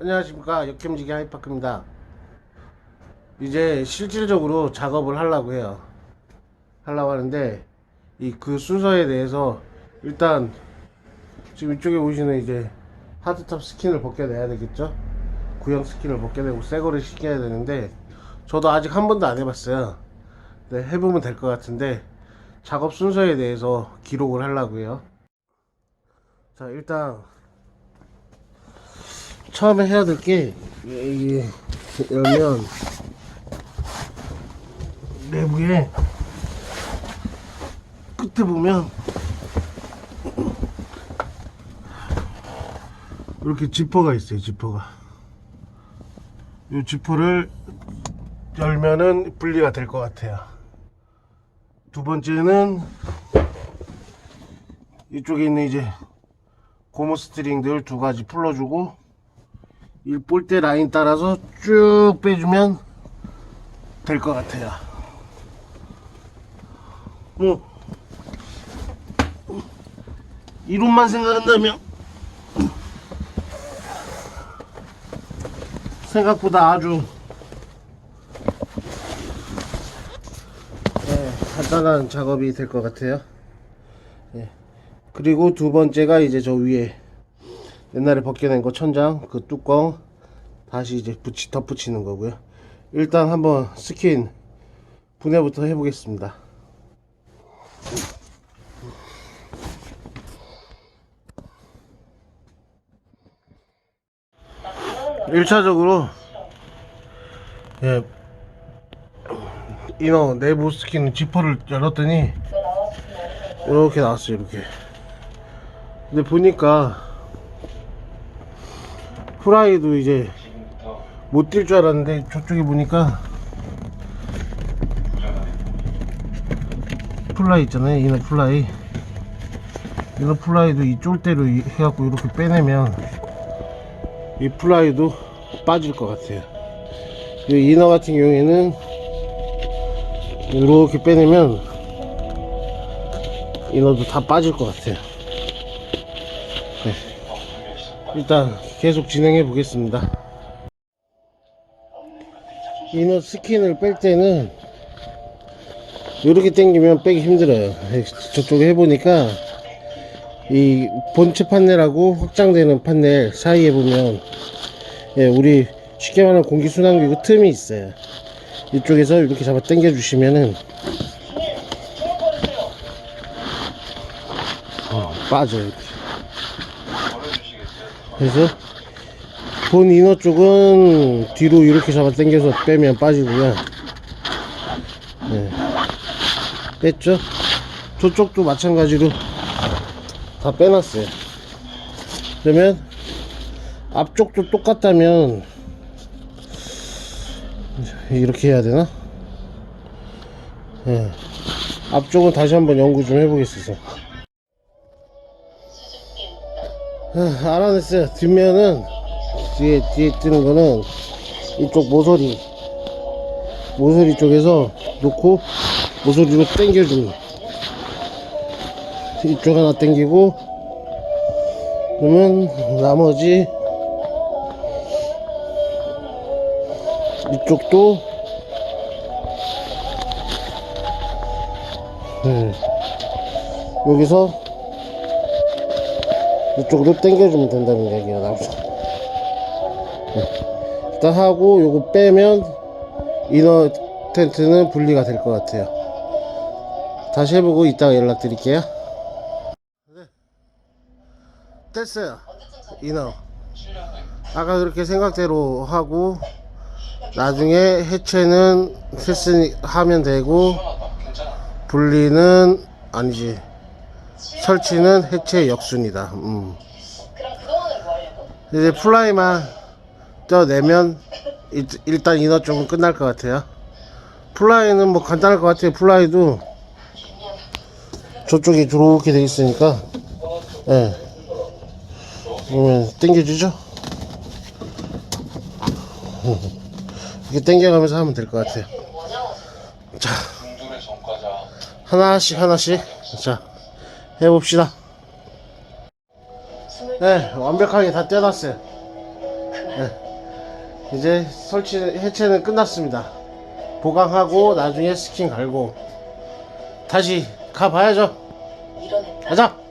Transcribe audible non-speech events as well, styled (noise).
안녕하십니까. 역캠지기 하이파크입니다. 이제 실질적으로 작업을 하려고 해요. 하려고 하는데 이 그 순서에 대해서 일단 지금 이쪽에 보시는 이제 하드탑 스킨을 벗겨내야 되겠죠? 구형 스킨을 벗겨내고 새거를 시켜야 되는데 저도 아직 한 번도 안 해봤어요. 네, 해보면 될 것 같은데 작업 순서에 대해서 기록을 하려고 해요. 자 일단 처음에 해야 될 게 이게 열면 내부에 끝에 보면 이렇게 지퍼가 있어요 지퍼가. 이 지퍼를 열면은 분리가 될 것 같아요. 두 번째는 이쪽에 있는 이제 고무 스트링들 두 가지 풀어주고 이 볼대 라인 따라서 쭉 빼주면 될 것 같아요. 뭐 이론만 생각한다면 생각보다 아주 네, 간단한 작업이 될 것 같아요. 네. 그리고 두 번째가 이제 저 위에 옛날에 벗겨낸 거 천장 그 뚜껑 다시 이제 붙이 덧붙이는 거고요. 일단 한번 스킨 분해부터 해보겠습니다. 1차적으로 예 이너 내부 스킨 지퍼를 열었더니 이렇게 나왔어요 이렇게. 근데 보니까 프라이도 이제 못 뛸 줄 알았는데 저쪽에 보니까 플라이 있잖아요. 이너 플라이. 이너 플라이도 이 쫄대로 이- 해갖고 이렇게 빼내면 이 플라이도 빠질 것 같아요. 이 이너 같은 경우에는 이렇게 빼내면 이너도 다 빠질 것 같아요 일단 계속 진행해 보겠습니다. 이너 스킨을 뺄 때는 이렇게 당기면 빼기 힘들어요. 저쪽에 해보니까 이 본체 판넬하고 확장되는 판넬 사이에 보면 예, 우리 쉽게 말하는 공기순환기구 틈이 있어요. 이쪽에서 이렇게 잡아 당겨 주시면은 어, 빠져요. 그래서 본 이너 쪽은 뒤로 이렇게 잡아 당겨서 빼면 빠지고요. 네. 뺐죠? 저쪽도 마찬가지로 다 빼놨어요. 그러면 앞쪽도 똑같다면 이렇게 해야 되나? 네. 앞쪽은 다시 한번 연구 좀 해보겠어요. 아, 알아냈어요. 뒷면은 뒤에 뒤에 뜨는 거는 이쪽 모서리 모서리 쪽에서 놓고 모서리로 당겨주는 이쪽 하나 당기고 그러면 나머지 이쪽도 네. 여기서 이쪽으로 당겨주면 된다는 얘기가 나오죠. 네. 일단 하고 요거 빼면 이너 텐트는 분리가 될 것 같아요. 다시 해보고 이따가 연락드릴게요. 네. 됐어요. 이너. 아까 그렇게 생각대로 하고 나중에 해체는 했으니 하면 되고 분리는 아니지. 설치는 해체 역순이다. 음. 이제 플라이만 떼내면 일 단 인어 쪽은 끝날 것 같아요. 플라이는 뭐 간단할 것 같아요. 플라이도 저쪽에 이렇게 돼 있으니까, 예. 그러면 당겨주죠. (laughs) 이렇게 당겨가면서 하면 될 것 같아요. 자, 하나씩 하나씩 자 해봅시다. 네, 완벽하게 다 떼놨어요. 이제 설치 해체는 끝났습니다. 보강하고 나중에 스킨 갈고 다시 가봐야죠. 가자.